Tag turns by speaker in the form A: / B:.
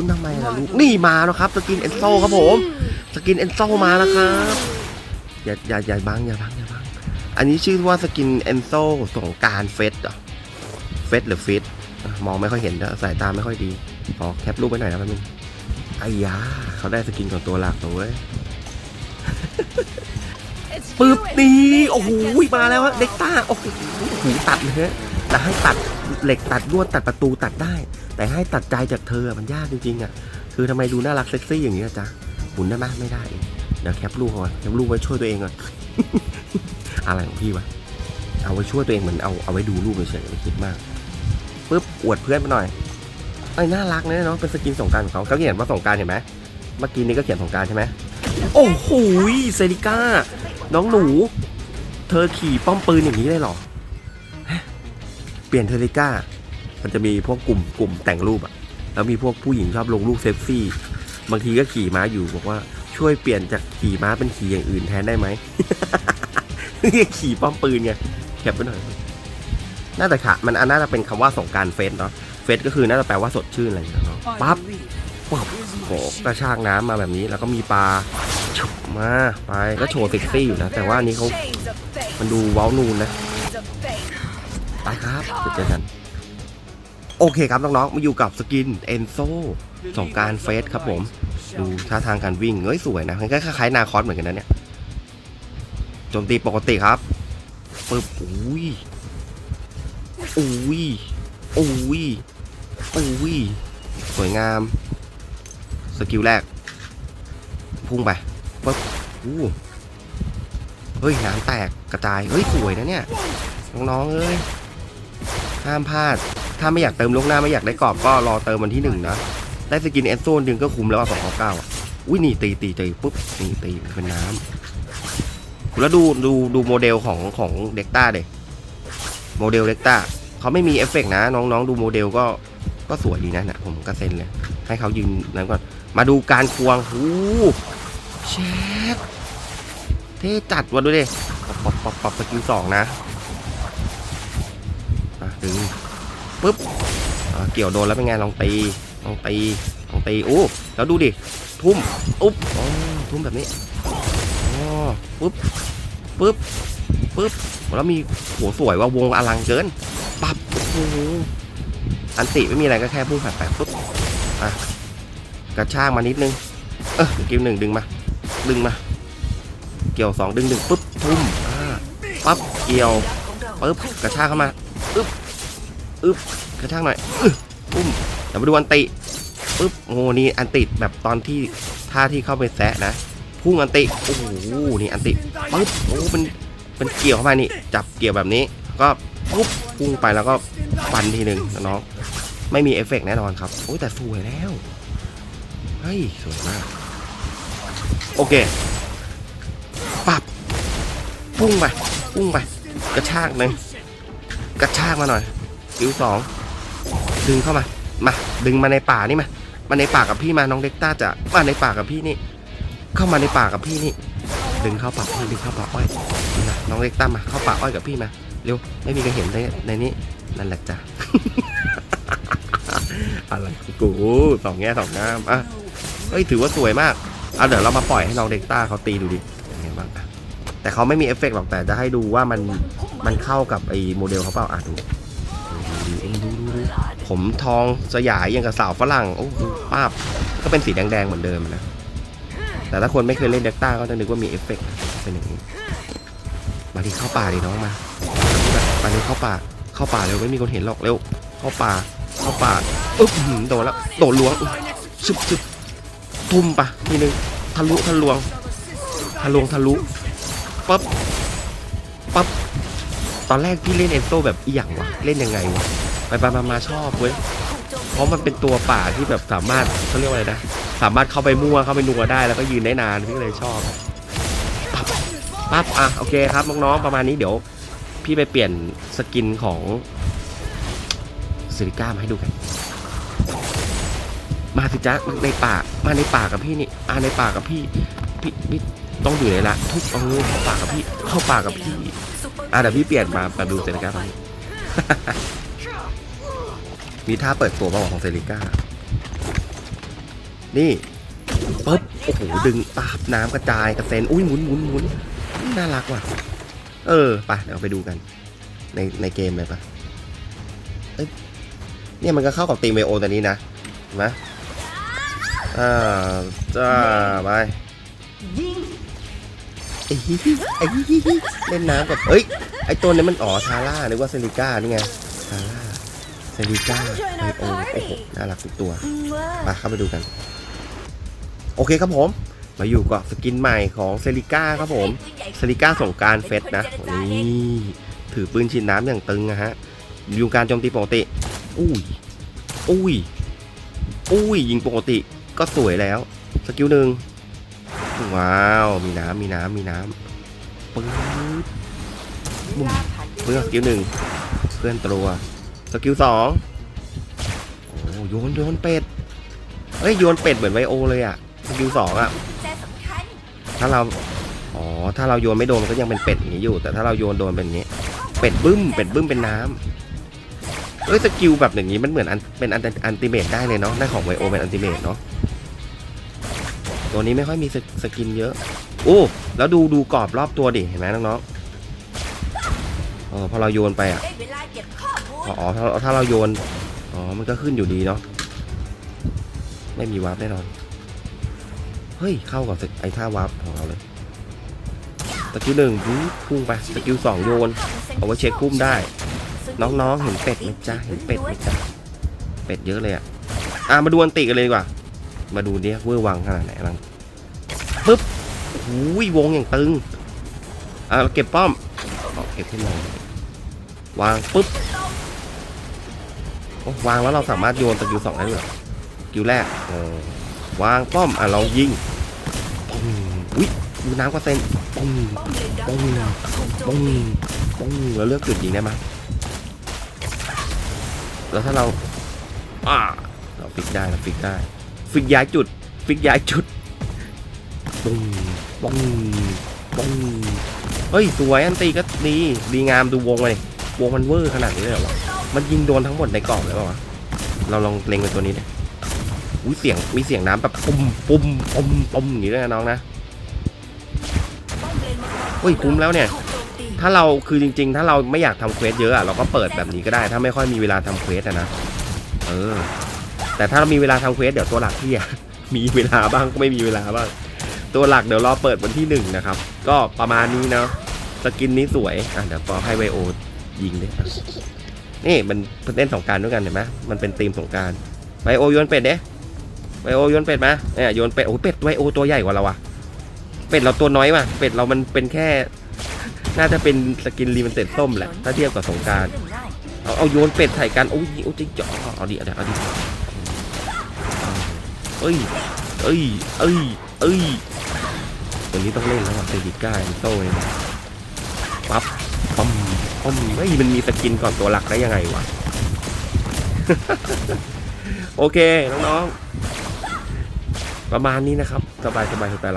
A: คุณทำไมล่ะลูก นี่มาแล้วครับสกินเอนโซครับผม สกินเอนโซมาแล้วครับ อย่าอย่าอย่าบังอย่าบังอย่าบัง อันนี้ชื่อว่าสกินเอนโซสงกรารเฟสเหรอเฟสหรือฟิตมองไม่ค่อยเห็นนะสายตาไม่ค่อยดี ขอแคปรูปไว้หน่อยนะแป๊บนึงไอ้ยาเขาได้สกินของตัวหลักตัวเว้ยปึ๊บนี่โอ้โหมาแล้วฮะเด็กต้าโอ้โหตัดเลยฮะ แต่ให้ตัดเหล็กตัดลวดตัดประตูตัดได้ แต่ให้ตัดใจจากเธอมันยากจริงๆอะคือทำไมดูน่ารักเซ็กซี่อย่างนี้อะจ๊ะหมุนได้ไหมไม่ได้เดี๋ยวแคปรูปก่อนแคปรูปไว้ช่วยตัวเองก่อนอะไรของพี่วะเอาไว้ช่วยตัวเองเหมือนเอาเอาไว้ดูรูปเฉยๆไม่คิดมากปึ๊บอวดเพื่อนไปหน่อยไอ้น่ารักนะเนาะเป็นสกินสงการของเขาเขาเขียนว่าสงการเห็นไหมเมื่อกี้นี้ก็เขียนสงการใช่ไหมโอ้โหเซริก้าน้องหนู เธอขี่ป้อมปืนอย่างนี้ได้หรอ เปลี่ยนเทอริก้ามันจะมีพวกกลุ่มกลุ่มแต่งรูปอะแล้วมีพวกผู้หญิงชอบลงรูปเซฟซี่ บางทีก็ขี่ม้าอยู่บอกว่าช่วยเปลี่ยนจากขี่ม้าเป็นขี่อย่างอื่นแทนได้ไหมขี่ป้อมปืนไงแคปไปหน่อย น่าจะค่ะ มันน่าจะเป็นคำว่าสงกรารเฟสเนาะ เฟสก็คือน่าจะแปลว่าสดชื่นอะไรอย่างเงี้ยเนาะ ปั๊บปั๊บโหกระชากน้ำมาแบบนี้ แล้วก็มีปลาฉุบมา ไป ก็โชว์เซ็กซี่อยู่นะ แต่ว่าอันนี้เขา มันดูเว้านูนนะ ไปครับเจอกัน โอเคครับน้องๆ มาอยู่กับสกินเอนโซสงการเฟสครับผม ดูท่าทางการวิ่งเอ้ยสวยนะมันก็คล้ายๆนาคอสเหมือนกันนะเนี่ยโจมตีปกติครับปึ๊บอุ้ยอุ้ยอุ้ยอุ้ยสวยงาม สกิลแรก พุ่งไปปึ๊บอู้เฮ้ยน้ำแตกกระจาย เฮ้ยสวยนะเนี่ย น้องๆเอ้ย ห้ามพลาด ถ้าไม่อยากเติมลูกหน้าไม่อยากได้กรอบก็รอเติมวันที่หนึ่งนะ ได้สกินเอนโซนดึงก็คุ้มแล้วสองเก้าอะอุ้ยนี่ตีตีตีปุ๊บนี่ตีเป็นน้ำแล้วดูดูดูโมเดลของของเด็กต้าเด็โมเดลเด็กต้าเขาไม่มีเอฟเฟกต์นะ น้องๆ ดูโมเดลก็ก็สวยดีนะนะผมก็เซ็นเลย ให้เขายืนนั้นก่อน มาดูการควงหูเชฟเท่จัดวะดูดิปรับปรับปรับสกิลสองนะ ดึงปุ๊บเกี่ยวโดนแล้วเป็นไงลองตีลองตีลองตีโอ้แล้วดูดิทุ่มอุ๊บอ๋อทุ่มแบบนี้อ๋อปุ๊บปุ๊บปุ๊บแล้วมีหัวสวยว่าวงอลังเกินปับโอ้โหอันติไม่มีอะไรก็แค่พุ่งผ่านไปปุ๊บอะกระชากมานิดนึงเออเกิวหนึ่งดึงมาดึงมาเกี่ยวสองดึงหนึ่งปุ๊บทุ่มอ่าปั๊บเกี่ยวปุ๊บกระชากเข้ามาอึ๊บ อึ๊บกระชากหน่อยอึ๊บทุ่มเดี๋ยวมาดูอันติปุ๊บโอ้โหนี่อันติแบบตอนที่ท่าที่เข้าไปแซะนะพุ่งอันติโอ้โหนี่อันติปุ๊บโอ้เป็นเป็นเกี่ยวเข้ามานี่จับเกี่ยวแบบนี้ ก็ปุ๊บพุ่งไปแล้วก็ฟันทีหนึ่งน้องไม่มีเอฟเฟกต์แน่นอนครับโอ้ยแต่สวยแล้วเฮ้ยสวยมากโอเคปับพุ่งไปพุ่งไป กระชากหนึ่งกระชากมาหน่อย คิวสองดึงเข้ามา มา ดึงมาในป่านี่มา มาในป่ากับพี่มาน้องเด็กต้าจะมาในป่ากับพี่นี่ เข้ามาในป่ากับพี่นี่ ดึงเข้าป่าพี่ดึงเข้าป่าอ้อยนะน้องเด็กต้ามาเข้าป่าอ้อยกับพี่มาเร็วไม่มีใครเห็นในในนี้นั่นแหละจ้ะอะไรกูสองแง่สองงามอะเฮ้ยถือว่าสวยมากเอาเดี๋ยวเรามาปล่อยให้น้องเด็กต้าเขาตีดูดิยังไงบ้างแต่เขาไม่มีเอฟเฟกต์หรอกแต่จะให้ดูว่ามันมันเข้ากับไอ้โมเดลเขาเปล่าอะดู ผมทองสยายย่างกับสาวฝรั่งโอ้ป้าบก็เป็นสีแดงๆเหมือนเดิมนะ แต่ถ้าคนไม่เคยเล่นเด็กต้าก็จะนึกว่ามีเอฟเฟกต์เป็นอย่างนี้มาดิเข้าป่าดิน้องมามาดิเข้าป่าเข้าป่าเร็วไม่มีคนเห็นหรอกเร็วเข้าป่าเข้าป่าอึ๊บหืมโดนแล้วโดนล้วงชึบชึบทุ่มปะทีนึงทะลุทะลวงทะลวงทะลุปั๊บปั๊บตอนแรกพี่เล่นเอนโซแบบอีหยังวะเล่นยังไงวะ ไปไปมามาชอบเว้ยเพราะมันเป็นตัวป่าที่แบบสามารถเขาเรียกว่าอะไรนะ สามารถเข้าไปมั่วเข้าไปนัวได้แล้วก็ยืนได้นานพี่ก็เลยชอบปั๊บปั๊บอะโอเคครับน้องๆประมาณนี้เดี๋ยว พี่ไปเปลี่ยนสกินของซิลิก้ามาให้ดูกันมาสิจ๊ะในป่ามาในป่ากับพี่นี่มาในป่ากับพี่พี่พี่ต้องอยู่ในละทุกเอางูเข้าป่ากับพี่เข้าป่ากับพี่อะเดี๋ยวพี่เปลี่ยนมามาดูเซริก้าตรงนี้ มีท่าเปิดตัวมาบอกของเซริก้า นี่ปุ๊บโอ้โห ดึงปาบน้ำกระจายกระเซ็น อุ้ยหมุนหมุนหมุนน่ารักว่ะ เออ ไปเดี๋ยวไปดูกัน ในในเกมเลยปะเอ้ยเนี่ยมันก็เข้ากับตีมไบโอตัวนี้นะเห็นไหมอ่าจ้าไปไอ้ฮิฮิไอ้ฮิฮิเล่นน้ำกับเอ้ย ไอ้ตัวนี้มันอ๋อทาร่านึกว่าเซริก้านี่ไงทาร่า ซริก้าไบโอโอ้โหน่ารักทุกตัวมาเข้าไปดูกัน โอเคครับผม มาอยู่กับสกินใหม่ของเซริก้าครับผมเซริก้าสงกรารเฟสนะนี่ถือปืนฉีดน้ำอย่างตึงนะฮะอยู่การโจมตีปกติ อุ้ย อุ้ย อุ้ยยิงปกติก็สวยแล้ว สกิลหนึ่งว้าว มีน้ำมีน้ำมีน้ำปื๊ด
B: เวลาผ่านไป
A: เพื่อนสกิลหนึ่งเพื่อนตัว สกิลสองโอ้โยนโยนเป็ดเอ้ยโยนเป็ดเหมือนไวโอเลยอะสกิลสองอะถ้าเราอ๋อถ้าเราโยนไม่โดนมันก็ยังเป็นเป็ดอย่างนี้อยู่ แต่ถ้าเราโยนโดนเป็นอย่างนี้ เป็ดบึ้มเป็ดบึ้มเป็นน้ำเอ้ยสกิลแบบอย่างนี้มันเหมือนอันเป็นอันอันติเมตได้เลยเนาะได้ของไวโอเป็นอันติเมตเนาะตัวนี้ไม่ค่อยมีสสกินเยอะโอ้แล้วดูดูกรอบรอบตัวดิเห็นไหมน้องๆเออพอเราโยนไปอะ
B: อ๋
A: อถ้าถ้าเราโยน อ๋อ มันก็ขึ้นอยู่ดีเนาะ ไม่มีวาร์ปแน่นอน เฮ้ย เข้ากับสไอ้ท่าวาร์ปของเราเลย สกิลหนึ่งพุ่งไป สกิลสองโยน เอาไว้เช็คพุ่มได้ น้องๆ เห็นเป็ดไหมจ๊ะ เห็นเป็ดไหมจ๊ะ เป็ดเยอะเลยอะ อะ มาดูอันติกันเลยดีกว่า มาดูเนี่ยเวอร์วังขนาดไหนลังปึ๊บหูยวงอย่างตึง อะเราเก็บป้อมเอาเก็บขึ้นมาวางปึ๊บ วางแล้วเราสามารถโยนสกิลสองได้ด้วยเหรอกิลแรกเออวางป้อมอะเรายิงปุ้งอุ้ยดูน้ำกระเซ็นปุ้ง
B: ปุ้ง
A: ปุ้งปุ้งแล้วเลือกจุดยิงได้ไหมแล้วถ้าเราอ่าเราฟิกได้เราฟิกได้ ฟิกย้ายจุด ฟิกย้ายจุดปุ้งปุ้งปุ้งเฮ้ยสวยอันตีก็ดีดีงามดูวงเลย วงมันเวอร์ขนาดนี้เลยเหรอ มันยิงโดนทั้งหมดในกล่องเลยป่าวะเราลองเล็งเป็นตัวนี้ดิอุ้ยเสียงมีเสียงน้ำแบบปุ่มปุ่มปุ่มปุ่มอย่างนี้ด้วยนะน้องนะ
B: เฮ้
A: ยคุ้มแล้วเนี่ย
B: ถ้า
A: เราคือจริง ๆ ถ้าเราไม่อยากทำเควสเยอะอะเราก็เปิดแบบนี้ก็ได้ ถ้าไม่ค่อยมีเวลาทำเควสนะเออ แต่ถ้าเรามีเวลาทำเควสเดี๋ยวตัวหลักพี่อะมีเวลาบ้างก็ไม่มีเวลาบ้างตัวหลักเดี๋ยวรอเปิดวันที่หนึ่งนะครับ ก็ประมาณนี้เนาะสกินนี้สวยอะเดี๋ยวปอให้ไวโอยิงด้วย นี่มันเล่นสงการด้วยกันเห็นไหมมันเป็นธีมสงการไวโอโยนเป็ดเด้ไวโอโยนเป็ดมาเนี่ยโยนเป็ดโอ้เป็ดไวโอตัวใหญ่กว่าเราอะเป็ดเราตัวน้อยว่ะเป็ดเรามันเป็นแค่ น่าจะเป็นสกินรีมันเต็ดส้มแหละถ้าเทียบกับสงการเอาเอาโยนเป็ดใส่กันโอ้ยโอ้ยจิ๊กจ่อเอาดิเอาดิเอาดิเอ้ยเอ้ยเอ้ยเอ้ยตัวนี้ต้องเล่นแล้วว่ะเซริก้าโต้เนี่ยปั๊บ ปั๊มปั๊มเฮ้ยมันมีสกินก่อนตัวหลักได้ยังไงวะ โอเค น้องๆ ประมาณนี้นะครับ สบายสบายสไตล์เรา